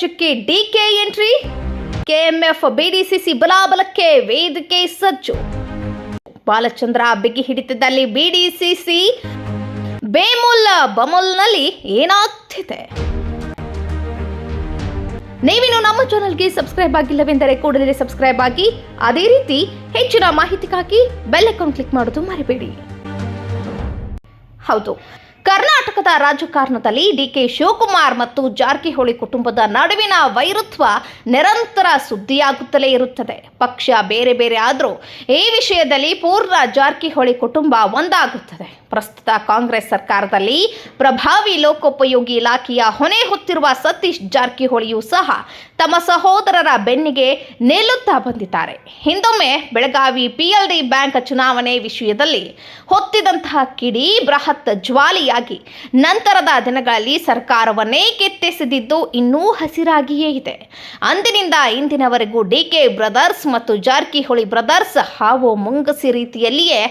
ರಾಜ್ಯಕ್ಕೆ DK entry? KMF, BDCC ಬಲಾಬಲಕ್ಕೆ ವೇದಿಕೆ ಸಜ್ಜು. ಬಾಲಚಂದ್ರ ಬಿಗಿ ಹಿಡಿತದಲ್ಲಿ ಬಿಡಿಸಿಸಿ ಬೇಮುಲ್ ಬಮುಲ್ನಲ್ಲಿ ಏನಾಗ್ತಿದೆ? ನೀವಿನ್ನು ನಮ್ಮ ಚಾನಲ್ಗೆ ಸಬ್ಸ್ಕ್ರೈಬ್ ಆಗಿಲ್ಲವೆಂದರೆ ಕೂಡಲೇ ಸಬ್ಸ್ಕ್ರೈಬ್ ಆಗಿ, ಅದೇ ರೀತಿ ಹೆಚ್ಚಿನ ಮಾಹಿತಿಗಾಗಿ ಬೆಲ್ ಐಕಾನ್ ಕ್ಲಿಕ್ ಮಾಡೋದು ಮರಿಬೇಡಿ. ಹೌದು ಕರ್ನಾಟಕದ ರಾಜಕಾರಣದಲ್ಲಿ ಡಿಕೆ ಶಿವಕುಮಾರ್ ಮತ್ತು ಜಾರಕಿಹೊಳಿ ಕುಟುಂಬದ ನಡುವಿನ ವೈರುತ್ವ ನಿರಂತರ ಸುದ್ದಿಯಾಗುತ್ತಲೇ ಇರುತ್ತದೆ. ಪಕ್ಷ ಬೇರೆ ಬೇರೆ ಆದರೂ ಈ ವಿಷಯದಲ್ಲಿ ಪೂರ್ಣ ಜಾರಕಿಹೊಳಿ ಕುಟುಂಬ ಒಂದಾಗುತ್ತದೆ. ಪ್ರಸ್ತುತ ಕಾಂಗ್ರೆಸ್ ಸರ್ಕಾರದಲ್ಲಿ ಪ್ರಭಾವಿ ಲೋಕೋಪಯೋಗಿ ಇಲಾಖೆಯ ಹೊಣೆ ಹೊತ್ತಿರುವ ಸತೀಶ್ ಜಾರಕಿಹೊಳಿಯೂ ಸಹ ತಮ್ಮ ಸಹೋದರರ ಬೆನ್ನಿಗೆ ನಿಲ್ಲುತ್ತಾ ಬಂದಿದ್ದಾರೆ. ಹಿಂದೊಮ್ಮೆ ಬೆಳಗಾವಿ ಪಿಎಲ್ಡಿ ಬ್ಯಾಂಕ್ ಚುನಾವಣೆ ವಿಷಯದಲ್ಲಿ ಹೊತ್ತಿದಂತಹ ಕಿಡಿ ಬೃಹತ್ ಜ್ವಾಲಿಯಾಗಿ ನಂತರದ ದಿನಗಳಲ್ಲಿ ಸರ್ಕಾರವನ್ನೇ ಕೆತ್ತೆಸೆದಿದ್ದು ಇನ್ನೂ ಹಸಿರಾಗಿಯೇ ಇದೆ. ಅಂದಿನಿಂದ ಇಂದಿನವರೆಗೂ ಡಿ ಕೆ ಬ್ರದರ್ಸ್ ಮತ್ತು ಜಾರಕಿಹೊಳಿ ಬ್ರದರ್ಸ್ ಹಾವು ಮುಂಗಸಿ ರೀತಿಯಲ್ಲಿಯೇ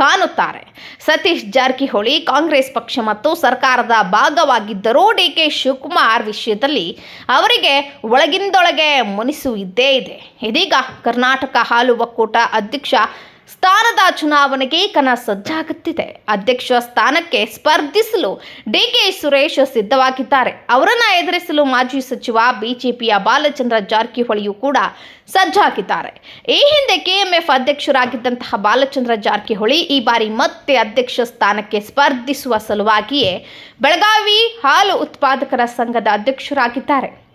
ಕಾಣುತ್ತಾರೆ. ಸತೀಶ್ ಜಾರಕಿಹೊಳಿ ಕಾಂಗ್ರೆಸ್ ಪಕ್ಷ ಮತ್ತು ಸರ್ಕಾರದ ಭಾಗವಾಗಿದ್ದರೂ ಡಿ ಕೆ ಶಿವಕುಮಾರ್ ವಿಷಯದಲ್ಲಿ ಅವರಿಗೆ ಒಳಗಿಂದೊಳಗೆ ಮುನಿಸು ಇದ್ದೇ ಇದೆ. ಇದೀಗ ಕರ್ನಾಟಕ ಹಾಲು ಒಕ್ಕೂಟ ಅಧ್ಯಕ್ಷ ಸ್ಥಾನದ ಚುನಾವಣೆಗೆ ಕನ ಸಜ್ಜಾಗುತ್ತಿದೆ ಅಧ್ಯಕ್ಷ ಸ್ಥಾನಕ್ಕೆ ಸ್ಪರ್ಧಿಸಲು ಡಿಕೆ ಸುರೇಶ್ ಸಿದ್ಧವಾಗಿದ್ದಾರೆ. ಅವರನ್ನ ಎದುರಿಸಲು ಮಾಜಿ ಸಚಿವ ಬಿಜೆಪಿಯ ಬಾಲಚಂದ್ರ ಜಾರಕಿಹೊಳಿಯೂ ಕೂಡ ಸಜ್ಜಾಗಿದ್ದಾರೆ. ಈ ಹಿಂದೆ ಕೆಎಂಎಫ್ ಅಧ್ಯಕ್ಷರಾಗಿದ್ದಂತಹ ಬಾಲಚಂದ್ರ ಜಾರಕಿಹೊಳಿ ಈ ಬಾರಿ ಮತ್ತೆ ಅಧ್ಯಕ್ಷ ಸ್ಥಾನಕ್ಕೆ ಸ್ಪರ್ಧಿಸುವ ಸಲುವಾಗಿಯೇ ಬೆಳಗಾವಿ ಹಾಲು ಉತ್ಪಾದಕರ ಸಂಘದ ಅಧ್ಯಕ್ಷರಾಗಿದ್ದಾರೆ.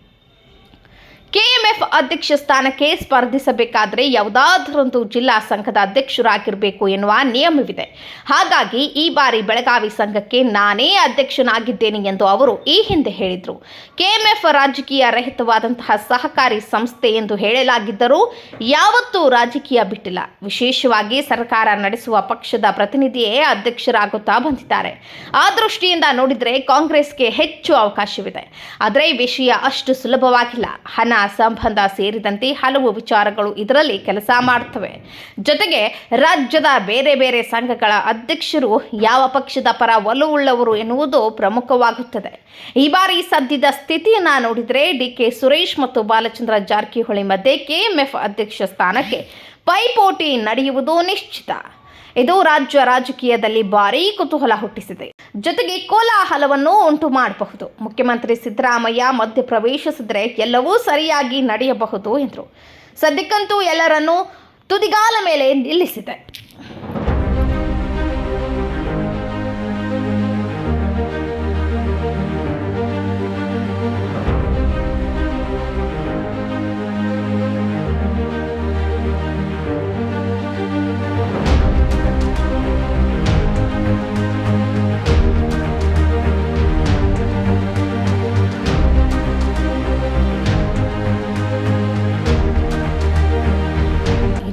ಕೆಎಂಎಫ್ ಅಧ್ಯಕ್ಷ ಸ್ಥಾನಕ್ಕೆ ಸ್ಪರ್ಧಿಸಬೇಕಾದರೆ ಯಾವುದಾದರೊಂದು ಜಿಲ್ಲಾ ಸಂಘದ ಅಧ್ಯಕ್ಷರಾಗಿರಬೇಕು ಎನ್ನುವ ನಿಯಮವಿದೆ. ಹಾಗಾಗಿ ಈ ಬಾರಿ ಬೆಳಗಾವಿ ಸಂಘಕ್ಕೆ ನಾನೇ ಅಧ್ಯಕ್ಷನಾಗಿದ್ದೇನೆ ಎಂದು ಅವರು ಈ ಹಿಂದೆ ಹೇಳಿದರು. ಕೆಎಂಎಫ್ ರಾಜಕೀಯ ರಹಿತವಾದಂತಹ ಸಹಕಾರಿ ಸಂಸ್ಥೆ ಎಂದು ಹೇಳಲಾಗಿದ್ದರೂ ಯಾವತ್ತೂ ರಾಜಕೀಯ ಬಿಟ್ಟಿಲ್ಲ. ವಿಶೇಷವಾಗಿ ಸರ್ಕಾರ ನಡೆಸುವ ಪಕ್ಷದ ಪ್ರತಿನಿಧಿಯೇ ಅಧ್ಯಕ್ಷರಾಗುತ್ತಾ ಬಂದಿದ್ದಾರೆ. ಆ ದೃಷ್ಟಿಯಿಂದ ನೋಡಿದರೆ ಕಾಂಗ್ರೆಸ್ಗೆ ಹೆಚ್ಚು ಅವಕಾಶವಿದೆ. ಆದರೆ ವಿಷಯ ಅಷ್ಟು ಸುಲಭವಾಗಿಲ್ಲ. ಹಣ ಸಂಬಂಧ ಸೇರಿದಂತೆ ಹಲವು ವಿಚಾರಗಳು ಇದರಲ್ಲಿ ಕೆಲಸ ಮಾಡ್ತವೆ. ಜೊತೆಗೆ ರಾಜ್ಯದ ಬೇರೆ ಬೇರೆ ಸಂಘಗಳ ಅಧ್ಯಕ್ಷರು ಯಾವ ಪಕ್ಷದ ಪರ ಒಲವುಳ್ಳವರು ಎನ್ನುವುದು ಪ್ರಮುಖವಾಗುತ್ತದೆ. ಈ ಬಾರಿ ಸದ್ಯದ ಸ್ಥಿತಿಯನ್ನು ನೋಡಿದರೆ ಡಿ ಕೆ ಸುರೇಶ್ ಮತ್ತು ಬಾಲಚಂದ್ರ ಜಾರಕಿಹೊಳಿ ಮಧ್ಯೆ ಕೆಎಂಎಫ್ ಅಧ್ಯಕ್ಷ ಸ್ಥಾನಕ್ಕೆ ಪೈಪೋಟಿ ನಡೆಯುವುದು ನಿಶ್ಚಿತ. ಇದು ರಾಜ್ಯ ರಾಜಕೀಯದಲ್ಲಿ ಭಾರೀ ಕುತೂಹಲ ಹುಟ್ಟಿಸಿದೆ. ಜೊತೆಗೆ ಕೋಲಾಹಲವನ್ನು ಉಂಟು ಮಾಡಬಹುದು. ಮುಖ್ಯಮಂತ್ರಿ ಸಿದ್ದರಾಮಯ್ಯ ಮಧ್ಯಪ್ರವೇಶಿಸಿದರೆ ಎಲ್ಲವೂ ಸರಿಯಾಗಿ ನಡೆಯಬಹುದು ಎಂದರು. ಸದ್ಯಕ್ಕಂತೂ ಎಲ್ಲರನ್ನೂ ತುದಿಗಾಲ ಮೇಲೆ ನಿಲ್ಲಿಸಿದೆ.